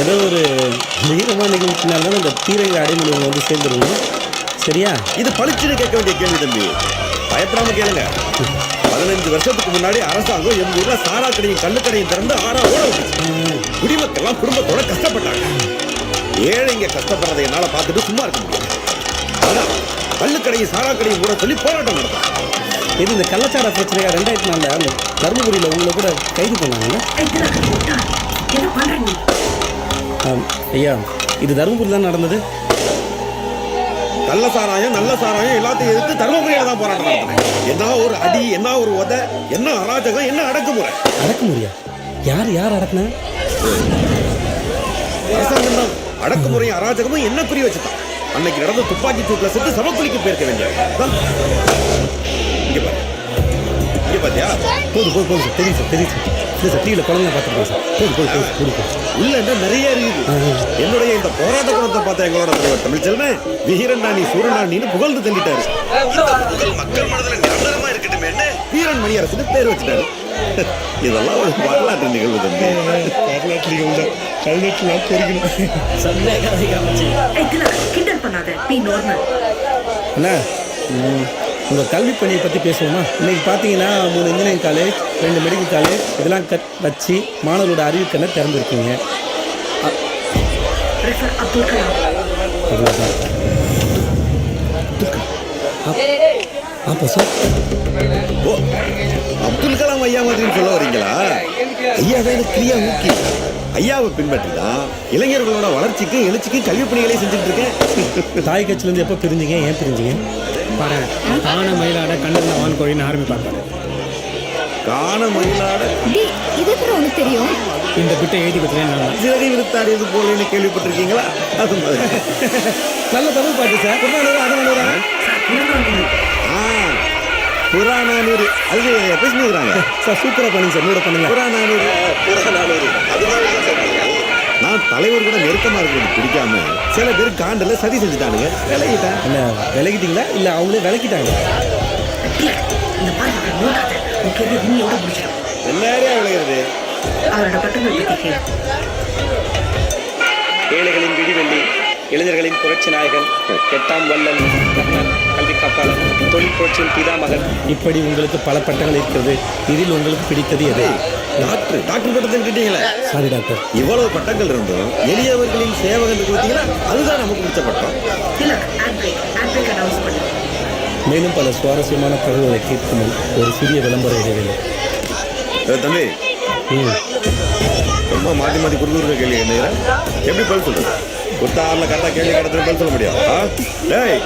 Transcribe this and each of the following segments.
ஏதோ ஒரு வீரமான நிகழ்ச்சினால தான் இந்த தீரங்க அடைமொழிகள் வந்து சேர்ந்துருவோம் சரியா? இது பளிச்சுன்னு கேட்க வேண்டிய கேள்வி தம்பி. பயப்படாம கேளுங்க. பதினஞ்சு வருஷத்துக்கு முன்னாடி அரசாங்கம் எங்க ஊர்ல சாரா கடையும் கள்ளுக்கடையும் திறந்து ஆறா ஓட குடிமக்கள்லாம் குடும்பத்தோட கஷ்டப்பட்டாங்க. ஏழைங்க கஷ்டப்படுறதை என்னால பார்த்துட்டு சும்மா இருக்க முடியும் அதான் கள்ளுக்கடையும் சாரா கடையும் கூட சொல்லி போராட்டம் நடத்தாங்க இது இந்த கள்ளச்சார பிரச்சனையா? ரெண்டாயிரத்தி நாலில் அந்த தருமபுரியில் உங்களை கூட கைது பண்ணாங்கல்ல? என்ன பண்றீங்க ஆம், ஐயா இது தருமபுரி தான் நடந்தது. நல்ல சாராயம் நல்ல சாராயம் எல்லாத்தையும் எதிர்த்து தர்மபுரியில தான் போராட்டம் நடத்தினேன். என்ன ஒரு அடி என்ன ஒரு உதை என்ன அராஜகம் என்ன அடக்குமுறை? அடக்குமுறையா? யார் யார் அடக்குனா? அரசாங்கம் தான். அடக்குமுறையும் அராஜகமும் என்ன புரிய வச்சுட்டான் அன்னைக்கு நடந்த துப்பாக்கி சூட்ல செத்து சமக்குழிக்கு போயிருக்க வேண்டிய இங்க பாரு. இங்க பாத்தியா? போதும் போதும் போதும் சார் தெரியும் சார் தெரியும் சார் இல்லை சார் டிவியில் குழந்தை பார்த்துருக்கோம் சார் போதும் உள்ள என்ன நிறைய இருக்குது. என்னுடைய இந்த போராட்ட குணத்தை பார்த்த எங்களோட தலைவர் தமிழ்ச்செல்வன் சூரன்டா நீன்னு புகழ்ந்து தள்ளிட்டாரு. மக்கள் மனதுல நிரந்தரமா இருக்கட்டுமே வீரன் மணியரசுன்னு பேர் வச்சுட்டாரு. இதெல்லாம் ஒரு வரலாற்று நிகழ்வு தம்பி. ஏய் திலக் கிண்டல் பண்ணாத. பி நார்மல் அண்ணா ம், உங்க கல்வி பணியை பற்றி பேசுவோமா? இன்னைக்கு பார்த்தீங்கன்னா மூணு இன்ஜினியரிங் காலேஜ் ரெண்டு மெடிக்கல் காலேஜ் இதெல்லாம் கட் வச்சு மாணவரோட அறிவுக்கண்ணை திறந்துருக்கீங்க? அவ்வளோதான் அப்போ சார் ஓ அப்துல் கலாம் ஐயா மாதிரின்னு சொல்ல வரீங்களா? ஐயா தான் எனக்கு ஊக்கி ஐயாவை பின்பற்றி தான் இளைஞர்களோட வளர்ச்சிக்கு எழுச்சிக்கு கல்வி பணிகளை செஞ்சுட்டு இருக்கேன் தாய் கட்சியிலேருந்து எப்போ பிரிஞ்சிங்க? ஏன் பிரிஞ்சிங்க? பாரு ஆன மயிலாட கண்ணில் வான் கோழின்னு ஆரம்பிப்பாங்க. காண மயிலாட இது உனக்கு தெரியும்? இந்த பிட்டை எழுதி தான். சிறகை விருத்தாடியது போலன்னு கேள்விப்பட்டிருக்கீங்களா? அது மாதிரி. நல்ல தமிழ் பாட்டு சார் ஆ? புறாநானூறு அது பேசினுக்குறாங்க சார் சூப்பராக பண்ணுங்க சார். என்னோட பண்ணுங்க. புறாநானூறு புறாநானூறு நான் தலைவர் கூட நெருக்கமா இருக்கிறது பிடிக்காம சில பேர் காண்டல சதி செஞ்சுட்டானுங்க. விலகிட்டேன். என்ன விலகிட்டீங்களா? இல்லை அவங்களே முடிச்சிடும். எல்லாரையும் விளையிறது அவரோட பட்டங்கள் ஏழைகளின் விடிவெள்ளி இளைஞர்களின் புரட்சி நாயகன் எட்டாம் கல்வி காப்பாளர். தொழில் புரட்சியின் பிதாமகன். இப்படி உங்களுக்கு பல பட்டங்கள் இருக்கிறது. இதில் உங்களுக்கு பிடித்தது எது? டாக்டர் டாக்டர் பட்டத்தில் கிட்டீங்களா? Sorry doctor. இவ்வளவு பட்டங்கள் இருந்தும் எளியவர்களின் சேவகன் பார்த்தீங்களா அதுதான் நமக்கு பிடிச்ச பட்டம். மேலும் பல சுவாரஸ்யமான தகவல்களை கேட்கும் ஒரு சிறிய விளம்பர இடைவேளை தம்பி. ம். ரொம்ப மாற்றி மாற்றி குறுகுறுக்க கேள்வி கேட்குறேன் எப்படி பதில் சொல்றது? ஒத்த ஆறில் கரெக்டாக கேள்வி கடத்துல பதில் சொல்ல முடியும். ஆ? டேய்.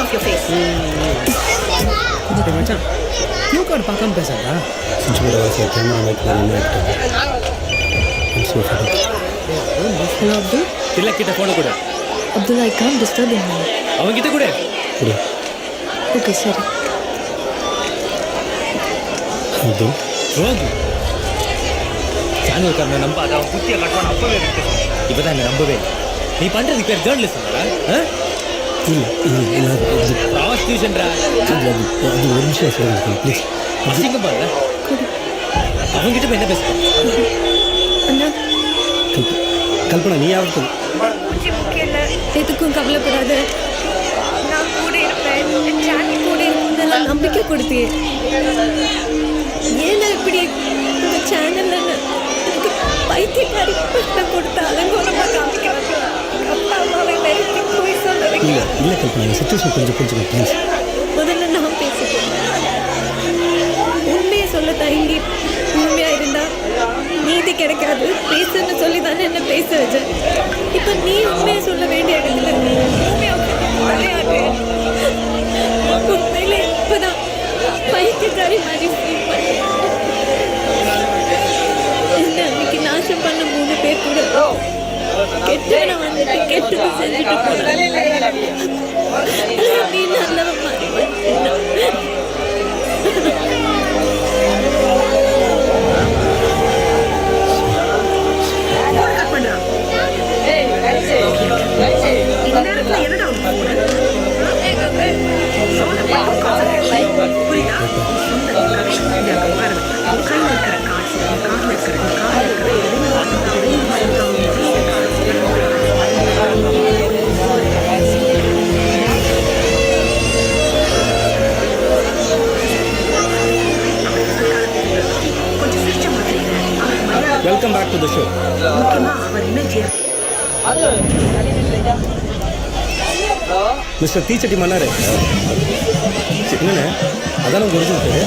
ஸ்மோக் ஆஃப் யோர் ஃபேஸ் டேய் மச்சான் கியூ கார்டு பார்க்காம பேசாதா போர்டு வாசி கேமரா மைக்கில் என்ன ஹலோ அப்துல் திலக்கிட்ட போன கூட அப்துல் ஐ கான் டிஸ்டர்ப் என்ன அவங்கிட்ட கூட கொடு ஓகே சரி அப்துல் ரோகு சேனல்காரனை நம்பாத அவன் புத்திய கட்டுவான் அப்பவே இருக்கு இப்பதான் என்ன நம்பவே இல்லை. நீ பண்றது பேர் ஜேர்னலிஸ்ட் இல்லை இல்லை இல்லை அது அது ப்ராஸ்டியூஷன்ரா அது அது ஒரு நிமிஷம் சொல்லுங்க ப்ளீஸ் அசிங்கம் பாருல அவங்கிட்ட போய் என்ன பேசுற அண்ணா கல்பனா நீ யாருக்கு எதுக்கும் கவலைப்படாத நான் கூட இருப்பேன் கூட இருப்பதெல்லாம் நம்பிக்கை கொடுத்தியே ஏன்னா இப்படி இந்த சேனல்ல எனக்கு பைத்தியக்காரி பட்டம் கொடுத்து அலங்கோலமா இல்லை இல்லை கல்பனா இந்த சுச்சுவேஷன் கொஞ்சம் புரிஞ்சுங்க ப்ளீஸ் முதல்ல நான் பேசுகிறேன் உண்மையை சொல்ல தயங்கி உண்மையாக இருந்தால் நீதி கிடைக்காது. பேசுன்னு சொல்லி தானே என்ன பேச வச்ச இப்போ நீ உண்மையை சொல்ல வேண்டிய இடத்துல உண்மையா விளையாடு உண்மையில இப்பதான் பைத்தியக்காரி மாதிரி என்ன அன்னைக்கு நாசம் பண்ண மூணு பேர் கூட? கெட்டவனை வந்துட்டு கெட்டது செஞ்சுட்டு போனாங்க நீ நல்லவன் மாதிரி மிஸ்டர் தீச்சட்டி மன்னாரு. என்னண்ணே? அதான் உங்க ஒரிஜினல் பேரு?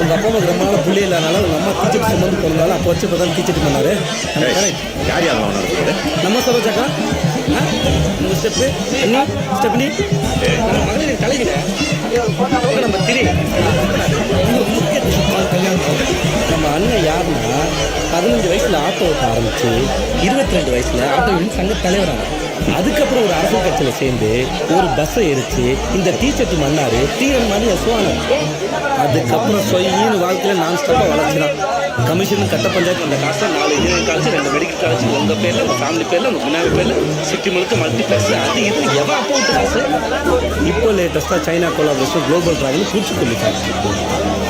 உங்க அப்பா அம்மாக்கு ரொம்ப நாள் புள்ளி இல்லாதனால உங்க அம்மா தீச்சட்டி சுமந்து போனாலும் அப்போ வச்சு இப்பதான் தீச்சட்டி மன்னாரு. யார் யார் நம்ம சரோஜாக்கா? இந்த ஸ்டெப்பு ஸ்டெப்பு ஸ்டெப் நீ நம்ம மகளிர் கலைஞர் அவங்க நம்ம திரி நம்ம அண்ணன் யாருன்னா பதினஞ்சு வயசில் ஆட்டோ ஓட்ட ஆரம்பிச்சு இருபத்தி ரெண்டு வயசில் ஆட்டோ சங்க தலைவரான அதுக்கப்புறம் ஒரு அரசியல் கட்சியில் சேர்ந்து ஒரு பஸ்ஸை எரிச்சு இந்த டீச்சர்ட் மன்னார் தீரன் மாதிரி எசுவாங்க அதுக்கப்புறம் சொயின்னு வாழ்க்கையில் நான் ஸ்டாப்பாக வளர்ச்சிதான் கமிஷன் கட்ட பஞ்சாயத்து அந்த காசை நாலு இன்ஜினியரிங் காலேஜ் ரெண்டு மெடிக்கல் காலேஜ் உங்கள் பேரில் உங்கள் ஃபேமிலி பேரில் உங்கள் பின்னாடி பேரில் சிட்டி முழுக்க மல்டிப்ளெக்ஸ் அது இது எவன் அக்கௌண்ட் காசு? இப்போ லேட்டஸ்ட்டாக சைனா கொலாபரேஷன் குளோபல் ட்ராவல் பூச்சிக்கொல்லி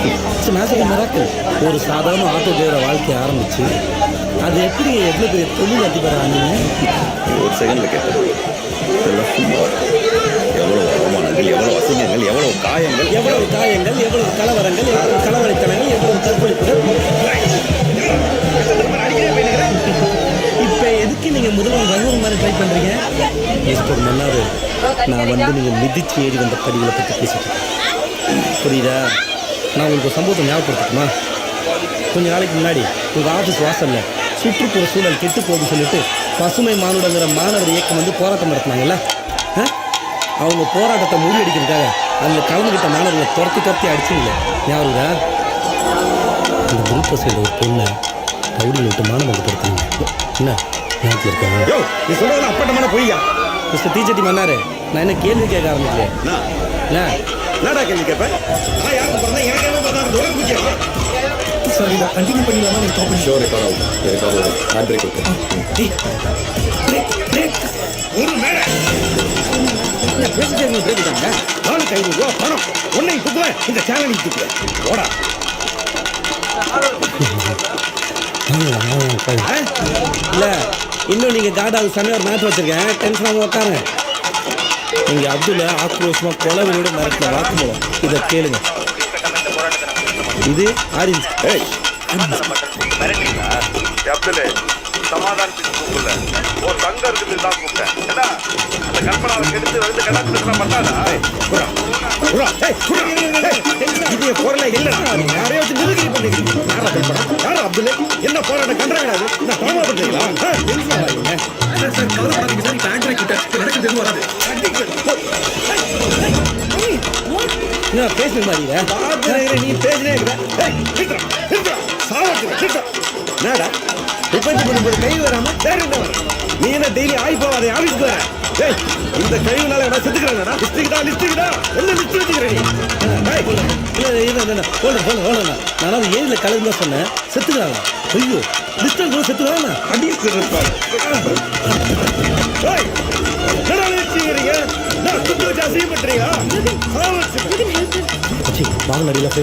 இட்ஸ் மேஜிக் மிராக்கிள் ஒரு சாதாரண ஆட்டோ டிரைவர் வாழ்க்கையை ஆரம்பிச்சு அது எப்படி எவ்வளோ பெரிய தொழில் அதிபர் ஆனீங்க? ஒரு செகண்ட்ல எவ்வளவு அவமானங்கள் எவ்வளவு அசிங்கங்கள் எவ்வளவு காயங்கள் எவ்வளவு காயங்கள் எவ்வளவு கலவரங்கள் எவ்வளவு கலவரைத்தனங்கள் எவ்வளவு தற்கொலைப்புகள் இப்போ எதுக்கு நீங்கள் முதல்வர் ரகுவன் மாதிரி ட்ரை பண்ணுறீங்க மிஸ்டர் மன்னார் நான் வந்து நீங்கள் மிதிச்சு ஏறி வந்த படிகளை பற்றி பேசிட்டு புரியுதா? நான் உங்களுக்கு ஒரு சம்பவத்தை ஞாபகப்படுத்தணுமா கொஞ்ச நாளைக்கு முன்னாடி உங்கள் ஆஃபீஸ் வாசலில் சுற்றுப்புற சூழல் கெட்டு போகுதுன்னு சொல்லிட்டு பசுமை மானுடங்கிற மாணவர் இயக்கம் வந்து போராட்டம் நடத்தினாங்கல்ல? ஆ? அவங்க போராட்டத்தை முறியடிக்கிறதுக்காக அதில் கலந்துக்கிட்ட மாணவர்களை துரத்தி துரத்தி அடிச்சிங்களே ஞாபகா இந்த விருப்ப செய்த ஒரு பொண்ணை கவுடியில் விட்டு மாணவர்கள் படுத்துங்க என்ன? ஞாபகத்தில் இருக்காங்க யோ நீ சொல்றதுல அப்பட்டமான பொய்யா? மிஸ்டர் டீச்சர்டி மன்னாரு நான் என்ன கேள்வி கேட்க ஆரம்பிக்கல என்னடா கேள்வி கேட்பேன் நான் யாருக்கு பிறந்தேன் எனக்கு என்ன பிறந்தா உனக்கு முக்கியம் சார் கண்டினியூ பண்ணிடலாமா? ரெக்கார்ட் ஆகும் எனக்காக ஒரு ஹேண்ட் பிரேக் இருக்கு ஒரு மேடை பேசிட்டு பேசிட்டாங்க நாளைக்கு ஐநூறு ரூபா பணம் உன்னை தூக்குவேன் இந்த சேனலை தூக்குவேன் ஓடா இல்லை இன்னும் நீங்கள் காடாவது சமயம் ஒரு மேட்ச் வச்சுருக்கேன் டென்ஷனாக உட்காருங்க நீங்கள் அப்துல்ல ஆக்ரோஷமாக கொலவெளியோட மிரட்டின வாக்குமூலம் இதை கேளுங்க இது ஏய் அப்துல்லு சமாதானத்துக்கு கூப்பிடல. ஒரு தங்க இருக்குது தான் கூப்பிட்டேன். ஏடா அந்த கல்பனாவை கெடுத்து வந்து கடாத்து பண்ணாதா இது பொருளை இல்லடா. நீ யாரையோ நிறுத்தி பண்ணிக்கிறீங்க யாரா கல்பனா யாரா அப்துல்லே என்ன போராட்டம் கண்டறாங்கடா நான் டென்ஷன் ஆகாதீங்க சார் சார் சார் ஆண்ட்ராய்ட் கிட்ட நடக்கிறது எதுவும் வராது. என்ன பேசுன மாதிரி நீ பேசினே இருக்கிற நிறுத்துடா நிறுத்துடா மூணு நிறுத்துடா கை வராம வேற என்ன வரும்? நீ என்ன டெய்லி ஆய் போவாதே ஆபீஸ்க்கு வர? ஏய் இந்த கழிவுனால என்ன செத்துக்கிறாங்கடா லிஸ்ட்டுக்குடா லிஸ்ட்டுக்குடா என்ன லிஸ்ட் வச்சுக்கிறேன் இல்லை இல்லை இல்லை ஹோல்டு ஹோல்டு ஹோல்டு நான் ஏரியில் கலந்து சொன்னேன். செத்துக்கிறாங்க ஐயோ லிஸ்ட்டு கூட செத்துக்கிறாங்க அடிச்சு இருப்பாரு வாங்க நடியில்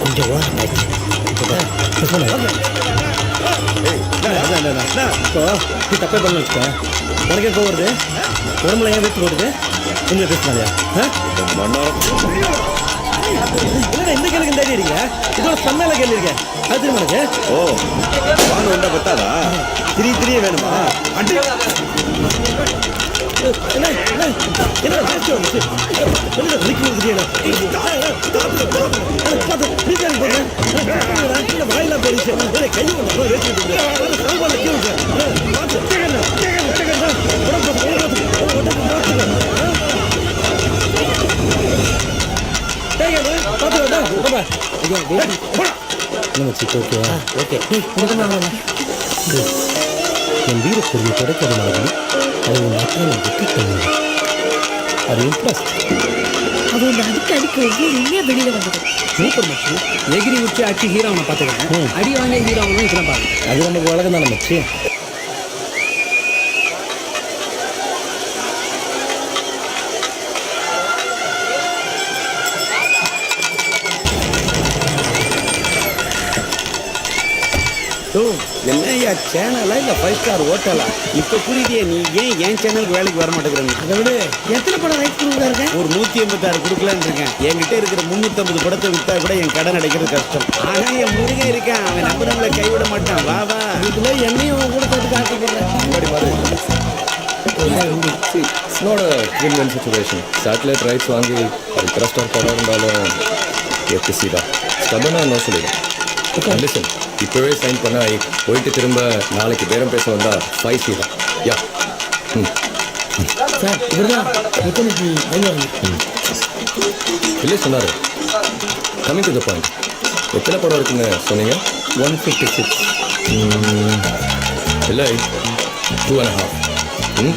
கொஞ்சம் ஓரம் ஆயிடுச்சு இப்போ நீ தப்பே பண்ண வச்சுக்க உனக்கே கோவம் வருது உடம்புல ஏன் வெத்து போடுது உங்களை பேசினாலியா இல்லைடா இந்த கேள்வி இந்த அடிங்க இதோட செம்மையில கேள்வி இருக்கேன் அது தெரியுமா ஓ வாங்க வந்தா பத்தாதா திரி திரிய வேணுமா அடி வாயிலாம் போயிடுச்சு கை ஒன்று வச்சுட்டு கீழே ஓகே என் வீரப்பொருளை தொடக்கிறது மாதிரி அதை உன் அத்தனை வெட்டி தந்தது அது இம்ப்ரெஸ் அது அந்த அடிக்க அடிக்க ஒவ்வொரு உண்மையாக வெளியில் வந்தது. சூப்பர் மச்சு. எகிரி உச்சி அடிச்சு ஹீரோவனை பார்த்துக்கிறேன். அடி வாங்க ஹீரோவனும் இப்பதான் பாருங்க அது நமக்கு உலகம் தானே மச்சி. என்னய்யா சேனலா இல்ல ஃபைவ் ஸ்டார் ஹோட்டலா இப்ப புரியுதே நீ ஏன் என் சேனலுக்கு வேலைக்கு வர மாட்டேங்கிறேன் அதை விட. எத்தனை படம் ரைட் கொடுக்குறாருங்க ஒரு நூத்தி எண்பத்தாறு கொடுக்கலான்னு இருக்கேன். என்கிட்ட இருக்கிற முன்னூத்தம்பது படத்தை வித்தா கூட என் கடன் அடைக்கிறது கஷ்டம். ஆனா என் முருகன் இருக்கான். அவன் நம்புறவங்களை கைவிட மாட்டான். வா வா. இதுல என்னையும் உன் கூட சேர்த்து it's not a win win situation satellite rights வாங்கி அது கிரஸ்டர் படம் இருந்தாலும் எப்படி சீதா ஸ்டபனா என்ன சொல்லிடும் லிசன் இப்போவே சைன் பண்ண போயிட்டு திரும்ப நாளைக்கு பேரம் பேச வந்தா ஃபைவ் சீதா யா. ம். சார் இவர்தான் எத்தனைக்கு ஐநூறு இல்லை சொன்னார். கம்மிங் டு த பாயிண்ட் எத்தனை படம் இருக்குன்னு சொன்னீங்க? ஒன் ஃபிஃப்டி சிக்ஸ் இல்லை டூ அண்ட் ஹாஃப் ம்.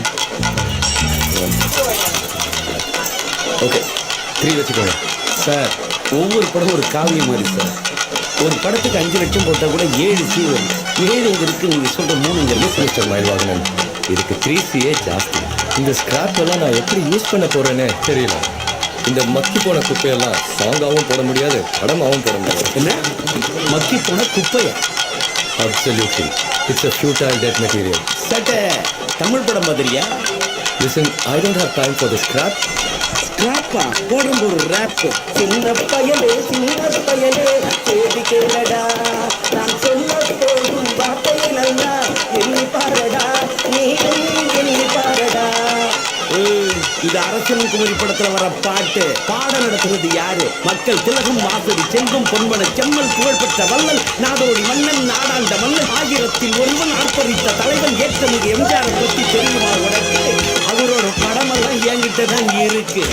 ஓகே த்ரீ வச்சுக்கோங்க. சார் ஒவ்வொரு படம் ஒரு காவியம் மாதிரி சார். ஒரு படத்துக்கு அஞ்சு லட்சம் போட்டா கூட ஏழு சீ வரும். ஏழு இங்க இருக்கு நீங்க சொல்ற மூணு இங்க இருக்கு மிஸ்டர் மைல் வாங்கினேன் இதுக்கு த்ரீ சியே ஜாஸ்தி. இந்த ஸ்கிராப் எல்லாம் நான் எப்படி யூஸ் பண்ண போறேன்னு தெரியல. இந்த மக்கி போன குப்பையெல்லாம் சாங்காவும் போட முடியாது படமாவும் போட முடியாது. என்ன? மக்கி போன குப்பையா? Absolutely it's a futile dead material சட்டை. தமிழ் படம் மாதிரியா? Listen I don't have time for the scrap ஸ்கிராப்பா போடும் ஒரு ரேப் சின்ன பயலே சின்ன பயலே செய்தி கேளடா நான் சொல்ல போகும் வார்த்தையை நல்லா எண்ணி பாருடா. நீ எண்ணி பாருடா. இது அரசன் குமரி படத்துல வர பாட்டு. பாட நடத்துறது யாரு? மக்கள் திலகம் வாசடி செங்கும் பொன்மன செம்மல் புகழ்பெற்ற வல்லன் நாடோடி மன்னன் நாடாண்ட மன்னன் ஆயிரத்தில் ஒருவன் ஆர்ப்பரித்த தலைவன் ஏற்றமிகு எம்ஜிஆர் பற்றி தெரியுமா உனக்கு? அவரோட படமெல்லாம் என்கிட்ட தான் இருக்கு.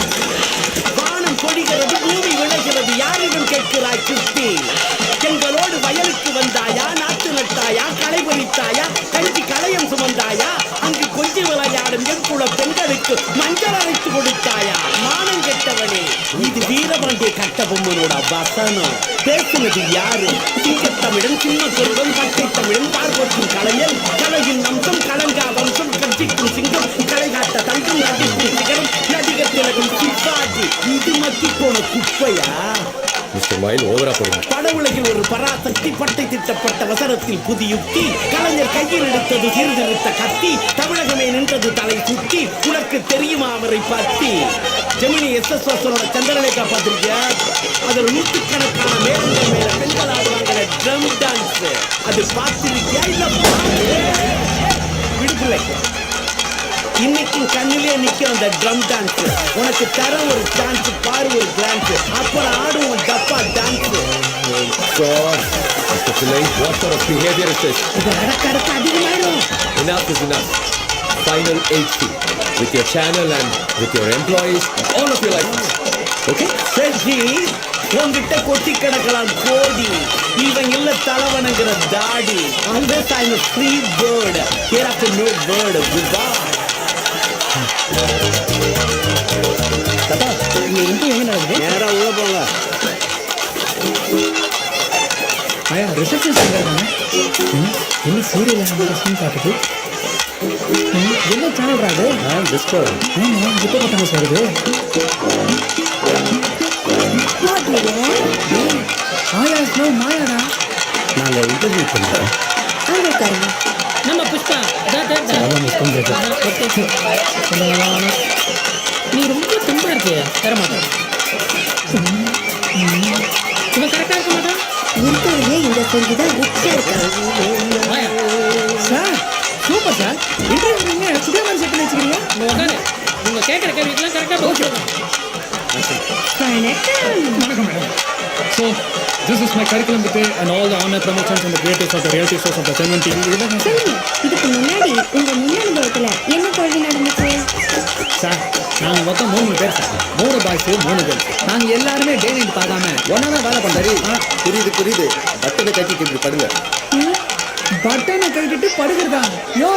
வானம் கொடிகிறது பூமி விளைகிறது யாரிடம் கேட்கிறாய் குத்தி எங்களோடு வயலுக்கு வந்தாயா நாத்து நட்டாயா களை பறித்தாயா கஞ்சி களையம் சுமந்தாயா அங்கு கொஞ்சி விளையாடும் என் குல பெண்களுக்கு மஞ்சள் அரைத்து கொடுத்தாயா? மானம் கெட்டவனே இது வீரபாண்டிய கட்டபொம்மனோட வசனம். பேசுனது யாரு? சிங்கத்தமிழன் சின்ன குருவன் பட்டை தமிழன் பார்வற்றும் கலைஞர் கலையின் அம்சம் கலங்கா வம்சம் கட்சிக்கும் சிங்கம் களை காட்ட தங்கம் நடிக்கும் சிகரம் நடிகர் திலகம் சிப்பாஜி இது மக்கி போன குப்பையா? மிஸ்டர் மைல் ஓவரா போடுங்க. படவுலகில் ஒரு பராசக்தி பட்டை திட்டப்பட்ட வசனத்தில் புது யுக்தி. கலைஞர் கையில் எடுத்தது சீர்திருத்த கத்தி. தமிழகமே நின்றது தலை சுத்தி. உனக்கு தெரியுமா அவரை பத்தி? ஜெமினி எஸ் எஸ் வாசனோட சந்திரலேகா பார்த்திருக்கியா அதில் நூற்றுக்கணக்கான மேலங்கள் மேல பெண்கள் ஆடுவாங்க ட்ரம் டான்ஸ். அது பார்த்திருக்கியா இல்ல விடுதலை இன்னைக்கும் கண்ணிலே நிக்கும் அந்த ட்ரம் டான்ஸ் உனக்கு தர ஒரு சான்ஸ் பாரு ஒரு கிளான்ஸ் அப்புறம் ஆடுவோம் டப்பா dance what sort of behavior is this? Enough is enough. Final 80 with your channel and with your employees, all of your license. Okay? சரி உன்கிட்ட கொட்டி கிடக்கலாம் கோடி. இவன் இல்ல தலைவனுங்கிற தாடி. Always I am free bird here after no bird good தாத்தா இங்க இன்டர்வியூ எங்க நடக்குது நேரா உள்ள போங்க. ஐயா ரிசப்ஷன் எங்க இருக்காங்க ம், என்ன சீரியல் காட்டுது ம், என்ன சேனல் அது? Discord. ஆமா இப்போ பார்த்தாங்க சார் இது ஆயா ஸ்னோ மாயாடா. நாங்க இன்டர்வியூ பண்றோம் நம்ம புஷ்பா ஓகே. நீ ரொம்ப தும்பா இருக்கு தர மாட்டேன். இவன் கரெக்டா இருக்க மாட்டான்? இருக்கிறதே இந்த செஞ்சு தான் ரிச்சா இருக்காங்க. Sir super sir. இன்டர்வியூ நீங்க சுதே மாதிரி செட் பண்ணி வச்சுக்கிறீங்க? நீ உட்காரு. உங்க கேட்குற கேள்விக்கெல்லாம் கரெக்டாக பதில் so this is my curriculum with and all the honour promotions and creatives of the reality shows of the seven TV இதெல்லாம் சொல்லுங்க இதுக்கு முன்னாடி உங்க முன் அனுபவத்துல என்ன தோல்வி நடந்துச்சு? சார் நாங்கள் மொத்தம் மூணு பேர் சார் மூணு பாய்ஸ் மூணு பேர் நாங்கள் எல்லாருமே டே நைட் பார்க்காம ஒன்றா தான் வேலை பண்ணுறாரு புரியுது புரியுது. பட்டனை கட்டிட்டு இப்படி படுங்க. பட்டனை கட்டிட்டு படுக்கிறதா யோ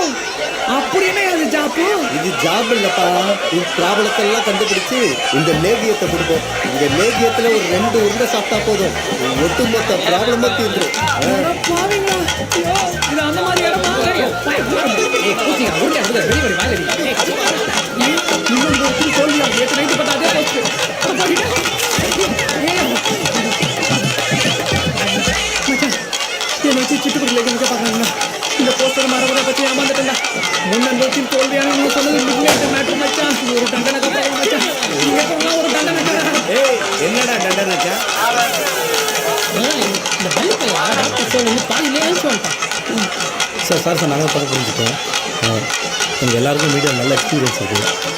அப்படி என்ன அது ஜாப்பு இது ஜாப் இல்லப்பா உன் ப்ராப்ளத்தெல்லாம் கண்டுபிடிச்சு இந்த லேகியத்தை கொடுப்போம் இந்த லேகியத்துல ஒரு ரெண்டு உருண்டை சாப்பிட்டா போதும் ஒட்டுமொத்த ப்ராப்ளமும் தீர்ந்துரும் இது அந்த மாதிரி இடமா ஏய் கூச்சிங்க உருண்டை உருண்டை வச்சு நிமிஷம் பார்க்கணும்னா இந்த போஸ்டர் மரபரை பற்றி ஏமாந்துட்டா முன்ன நோக்கில் தோல்வியான நீ சொன்னது இன்னைக்கு மேட்ரு மச்சான் ஒரு தண்டனை கப்பல் மச்சான் ஒரு தண்டனை ஏய் என்னடா டண்டனக்கா இந்த டாக்டர் சொல்லி பாதியிலே வந்துட்டான் சார் சார் சார் நாங்கள் பார்க்க புரிஞ்சுட்டோம் உங்கள் எல்லாருக்கும் மீடியா நல்ல எக்ஸ்பீரியன்ஸ் இருக்குது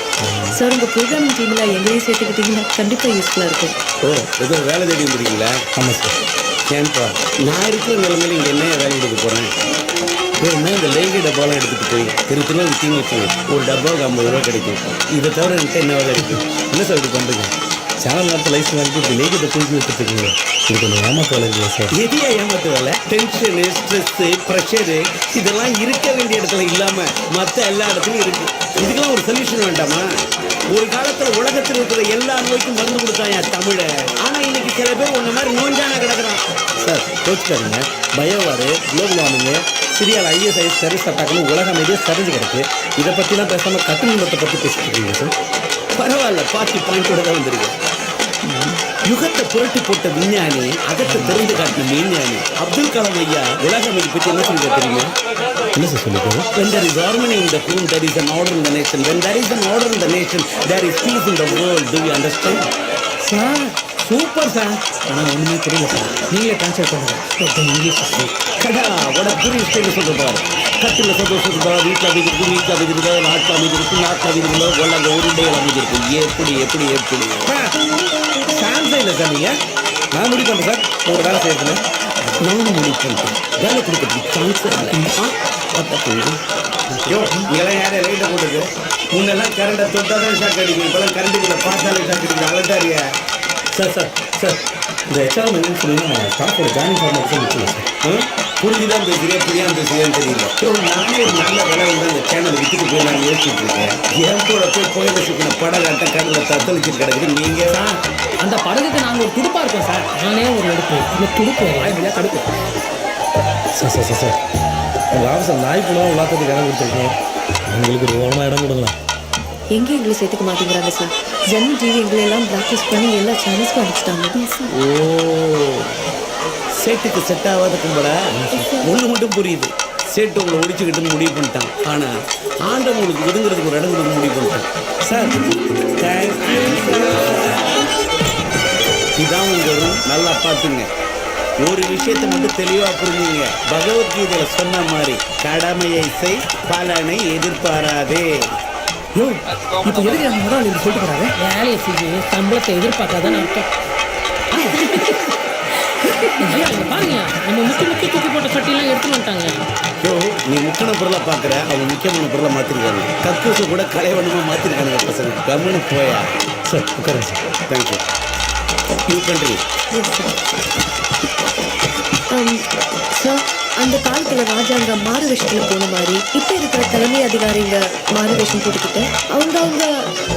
சார் உங்கள் ப்ரோக்ராமிங் டீமில் எங்களையும் சேர்த்துக்கிட்டீங்கன்னா கண்டிப்பாக யூஸ்ஃபுல்லாக இருக்கும் ஓ ஏதோ வேலை தேடி வந்துருக்கீங்களா ஆமாம் சார் ஏன்பா? நான் இருக்கிற நிலைமையில இங்கே என்ன வேலை எடுக்க போகிறேன் வேணும்னா இந்த லேகி டப்பாலாம் எடுத்துகிட்டு போய் திரு திருநாள் விற்கின்னு வச்சுங்க ஒரு டப்பாவுக்கு ஐம்பது ரூபா கிடைக்கும். இதை தவிர என்கிட்ட என்ன வேலை இருக்குது என்ன சார் இப்படி பண்ணுறீங்க சேனல் நடத்த லைசன்ஸ் வாங்கிட்டு இப்படி லேகிட்ட தூக்கி வச்சுருக்கீங்க இது கொஞ்சம் ஏமாத்த வேலை இல்லையா சார்? எதையா ஏமாத்து வேலை? டென்ஷனு ஸ்ட்ரெஸ்ஸு ப்ரெஷரு இதெல்லாம் இருக்க வேண்டிய இடத்துல இல்லாமல் மற்ற எல்லா இடத்துலையும் இருக்குது இதுக்கெல்லாம் ஒரு சொல்யூஷன் வேண்டாமா? ஒரு காலத்துல உலகத்தில் இருக்கிற எல்லா நோய்க்கும் மருந்து கொடுத்தான் என் தமிழை? ஆனா இன்னைக்கு சில பேர் ஒன்று மாதிரி நோஞ்சான கிடக்குறான். சார் கோச்சுக்காதீங்க. பயோவாரு குளோபல் வார்மிங்கு சிரியால் ஐஎஸ்ஐஎஸ் சர்வீஸ் அட்டாக்னு உலக அமைதியாக சரிஞ்சு கிடக்கு. இதை பற்றிலாம் பேசாமல் கட்டுமன்றத்தை பற்றி பேசிட்டு இருக்கீங்க சார். பரவாயில்ல பார்ட்டி பாயிண்டோட தான் வந்திருக்கு. யுகத்தை புரட்டி போட்ட விஞ்ஞானி அகத்தை தெரிந்து காட்டின விஞ்ஞானி அப்துல் கலாம் ஐயா உலக அமைதி பற்றி என்ன சொல்லுங்க தெரியுமா? என்ன sir When there is harmony in the home, there is an order in the nation. When there is an order in the nation, there is peace in the world. Do you understand? Sir super sir. ஆனால் ஒன்றுமே புரியல sir. நீங்களே translate பண்ணுங்க. English கடா உனக்கு புரிய style சொல்ற பாரு கட்டில் சந்தோஷம் இருக்கா வீட்டில் அமைதி இருக்கு வீட்டில் அமைதி இருக்கா நாட்டில் அமைதி இருக்கு நாட்டில் அமைதி இருக்கா உலக உருண்டைகள் அமைதி இருக்கு எப்படி எப்படி? எப்படி சான்ஸே இல்லை சார் நீங்கள் நான் முடிவு பண்ணுறேன் சார்? உங்களோட வேலை செய்யறதுல. நானும் முடிவு பண்ணிட்டேன். வேலை கொடுக்கறதுக்கு சான்ஸ் இல்லை. பார்த்தா புரியுது யோ இங்கெல்லாம் யாரும் லைட்டை போட்டுக்கு முன்னெல்லாம் கரண்டை தொட்டா தான் ஷாக் அடிக்கும். இப்போலாம் கரண்ட்டுக்குள்ள பார்த்தாலே ஷாக் அடிக்கும். அலட்டாரியா சார் சார் சார் இந்த ஹெச்ஆர் என்னன்னு சொன்னீங்கன்னா ஸ்டாஃபோட ஃபார்மேட் முடிச்சுங்க சார். புரிஞ்சுதான் பேசுறியா புரியாம பேசுறியான்னு தெரியல. யோ நானே ஒரு நல்ல விலை வந்து அந்த சேனல் வித்துட்டு போயிடலாம்னு யோசிச்சுட்டு இருக்கேன். என் கூட போய் புயல சிக்கின படகாட்டம் கடலில் தத்தளிச்சுட்டு கிடக்குது. நீங்க சார் அந்த படகுக்கு நாங்கள் ஒரு துடுப்பா இருக்கோம் சார். நானே ஒரு எடுப்பு இந்த துடுப்பு வாய் வழியாக தடுப்பு சார் சார் சார் சார். உங்கள் ஆஃபீஸில் நாய் புலம் விளாட்றதுக்கு இடம் கொடுத்துருக்கோம் உங்களுக்கு ஒரு ஓரமாக இடம் கொடுங்களேன். எங்கே எங்களை சேர்த்துக்க மாட்டேங்கிறாங்க சார்? ஜென் டிவி எங்களை எல்லாம் பிளாக்லிஸ்ட் பண்ணி எல்லா சேனல்ஸ்க்கும் அனுப்பிச்சிட்டாங்க ஓ. சேட்டுக்கு செட் ஆகாத கும்படா ஒன்று மட்டும் புரியுது. சேட்டு உங்களை ஒடிச்சுக்கிட்டு முடிவு பண்ணிட்டான். ஆனா ஆண்டவன் உங்களுக்கு ஒதுங்கிறதுக்கு ஒரு இடம் கொடுக்க முடிவு பண்ணிட்டான். சார் தேங்க்யூ இதான் உங்க room. நல்லா பார்த்துங்க. ஒரு விஷயத்தை மட்டும் தெளிவா புரிஞ்சுங்க. பகவத்கீதையில சொன்ன மாதிரி கடமையை செய் பலனை எதிர்பாராதே. இப்போ எதுக்கு இப்படி சொல்லிட்டு போறாரு? வேலையை செஞ்சு சம்பளத்தை எதிர்பார்க்காதான் அர்த்தம். சட்டியெல்லாம் எடுத்துட்டு வந்துட்டாங்க யோ நீ முக்கியமான பொருளை பார்க்குற அவங்க முக்கியமான பொருளை மாற்றிருக்காங்க கக்கூசு கூட கலைவண்ணமாக மாற்றிருக்காங்க பசங்க. கம்முன்னு போயா. சார் உட்காருங்க sir. Thank you you country sir அந்த காலத்துல ராஜாங்க மாறு வேஷத்துல போன மாதிரி இப்ப இருக்கிற தலைமை அதிகாரிங்க மாறு வேஷம் போட்டுக்கிட்டு அவங்க அவங்க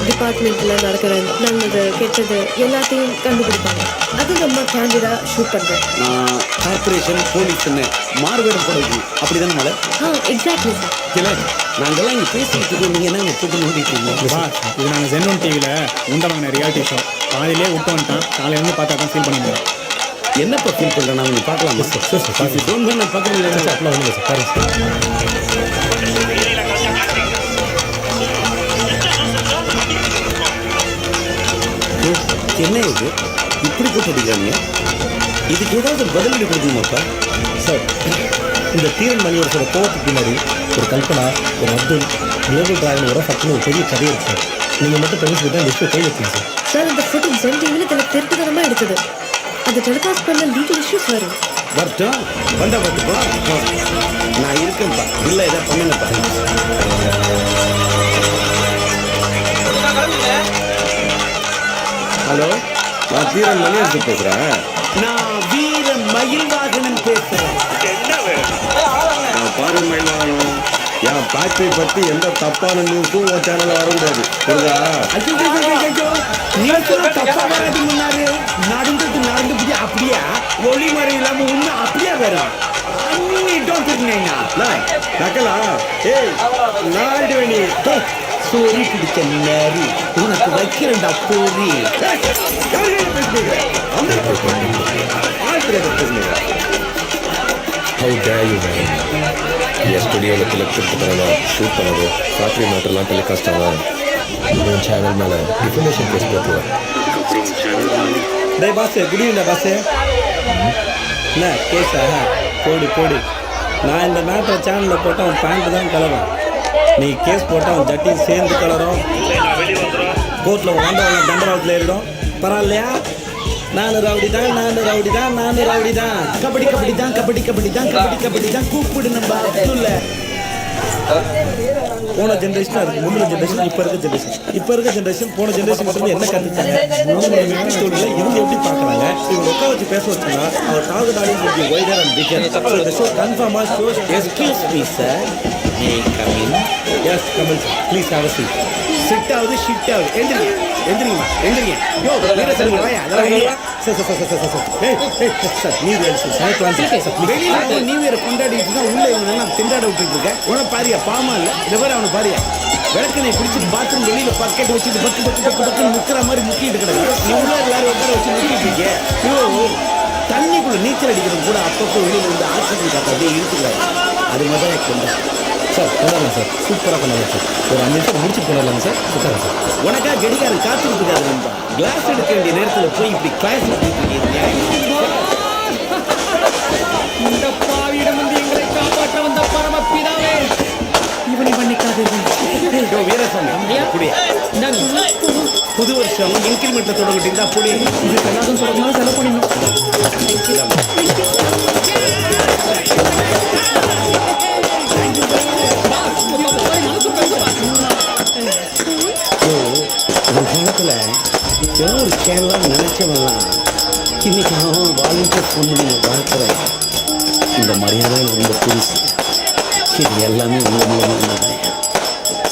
டிபார்ட்மெண்ட்ல நடக்கிற நல்லது கெட்டது எல்லாத்தையும் கண்டுபிடிப்பாங்க. அது நம்ம கேண்டிடா ஷூட் பண்றோம். நான் கார்பரேஷன் போலீஸ்னு மாறுவேடம் போடுறது அப்படி தானே மலை ஆ எக்ஸாக்ட்லி சார் இல்லை நாங்கெல்லாம் இங்கே பேசிக்கிட்டு இருக்கோம். நீங்கள் என்ன போட்டு நோண்டிட்டு இது நாங்கள் ஜென்வன் டிவியில் உண்டவங்க ரியாலிட்டி ஷோ பாதியிலே விட்டு வந்துட்டான் காலையிலேருந்து பார்த்தா தான் ஃபீல் பண்ண முடியும் என்னப்பா ஃபீல் பண்ணுறேன் நான் பார்க்கலாமா? சார் சார் சார் டோன்ட் நான் பக்கத்தில் சார் அப்படிலாம் ஒன்றும் சார் பாருங்க என்ன இது? இப்படி போட்டு அடிக்கிறாங்க இதுக்கு ஏதாவது பதிலடி கொடுக்கணுமாப்பா சார் இந்த தீரன் மணியோட கோவத்துக்கு பின்னாடி ஒரு கல்பனா ஒரு அப்துல் குளோபல் டிராகன் ஒரு ஃபக்னு ஒரு பெரிய கதை இருக்கு சார் நீங்கள் மட்டும் பெருசு தான் லிஸ்ட்டு கை வச்சுங்க சார் சார் அந்த ஃபுட்டேஜ் ஜென் டிவியில் தனக்கு திருட்டுத்தனமா எடுத்தது. அது டெலிகாஸ்ட் பண்ண லீகல் இஷ்யூஸ் வரும். வரட்டும் வந்தா பார்த்துப்போம் நான் இருக்கேன்ப்பா. இல்லை ஏதாவது பண்ணுங்கப்பா. ஹலோ? நான் தீரன் மணியரசு பேசுறேன். நான் வீர மயில் வாகனம் பேசுறேன். நான் பாரு மயிலாகணும் என் ஃபேக்டரி பத்தி எந்த தப்பான நியூஸும் உன் சேனல்ல புரியுதா? ஐயோ. நீ சொன்ன தப்பா வராது ஒளிமறை இல்லாம உண்மை அப்படியே வரும் நீ டோன்ட் இருக்கீங்க நான் நக்கலா? ஏய் நாயுடு நீ சோரி பிடிச்ச நேரி உனக்கு வைக்கிறேன்டா போரி யாரு பேசுறீங்க அந்த ஆள் தெரியாத பேசுறீங்க ஹவு டே யூ மேன் என் ஸ்டுடியோவில் திலக்கிறதுக்கான ஷூட் பண்ணது ஃபேக்ட்ரி மேட்டர்லாம் டெலிகாஸ்ட் ஆகும் உன் சேனல் மேலே டிஃபர்மேஷன் கேஸ் போட்டுருவேன் டேய் பாஸ் குட் ஈவினிங் பாஸ் என்ன? கேஸா போடு போடு. நான் இந்த மேட்ரை சேனலில் போட்டால் அவன் பேண்ட்டு தான் கலரும். நீ கேஸ் போட்டால் அவன் ஜட்டியும் சேர்ந்து கலரும். கோர்ட்டில் வந்தவன் தண்டவாளத்தில் ஏறிடும். பரவாயில்லையா? நானு ரவுடி தான் நானு ரவுடி தான் நானு ரவுடி தான். கபடி கபடி தான் கபடி கபடி தான் கபடி கபடி தான். கூப்பிடு நம்ம அப்துல்ல. போன ஜென்ரேஷன் அதுக்கு முந்தின ஜென்ரேஷன் இப்போ இருக்க ஜென்ரேஷன் இப்போ இருக்க ஜென்ரேஷன் போன ஜென்ரேஷன் வந்து என்ன கற்றுட்டாங்க அவங்க ஸ்டோரியில் இவங்க எப்படி பார்க்குறாங்க? இவங்க உட்கார வச்சு பேச வச்சுன்னா அவர் target audience will be and figure so கன்ஃபார்மாக shows excuse me sir may come in yes come in sir please have a seat sit ஆகுது ஷிட் ஆகுது எந்திரிங்க எந்திரிங்க எந்திரிங்க யோ வீர சொல்லுங்க அதெல்லாம் sir sir sir sir sir sir ஏய் ஏய் கொண்டாடிட்டு தான் உள்ள திண்டாட விட்டுட்டு உன பாரியா பாமா இல்ல? இந்த அவனை பாரியா. விளக்கனை பிடிச்சிட்டு பாத்ரூம் வெளியில பக்கெட் வச்சுட்டு பக்கு பக்கு பக்கு பக்குன்னு முக்கிற மாதிரி முக்கிட்டு கிடக்கு. நீ உள்ள எல்லாரும் உட்கார வச்சு முக்கிட்டு இருக்க? ஐயோ தண்ணிக்குள்ள நீச்சல் அடிக்கிறது கூட அப்பப்போ வெளியில இருந்து ஆக்சிஜன் காத்த அப்படியே இழுத்துக்கிறாங்க. அது மாதிரி எனக்கு சார் கொண்டாடலாம் சார். சூப்பராக கொண்டாடலாம் சார். ஒரு அஞ்சு நிமிஷம் முடிச்சு கொண்டாடலாம் சார். உட்காரலாம் சார். உனக்கா கடிகாரம் இருக்காது நண்பா. கிளாஸ் எடுக்க வேண்டிய நேரத்துல போய் இப்படி கிளாஸ் இந்த பாவியிடம் வந்து எங்களை காப்பாற்ற வந்த பரமபிதாவே இவனை மன்னிக்காதீர்கள். வீரசாமி புடிய. புது வருஷம் இன்கிரிமெண்ட்ல தொடங்கிட்டீங்களா புடிய இதுக்கு எல்லாரும் சொல்றதுனால செலவு பண்ணிடணும். ஒரு ஏதோ ஒரு கேவலாக நினச்சவெல்லாம் இன்னைக்கு அவன் வாலண்டியர் ஃபோன் பண்ணி பார்க்குறேன். இந்த மரியாதை ரொம்ப புதுசு. இது எல்லாமே உங்கள் மூலமாக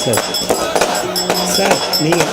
சார் சார் நீங்கள்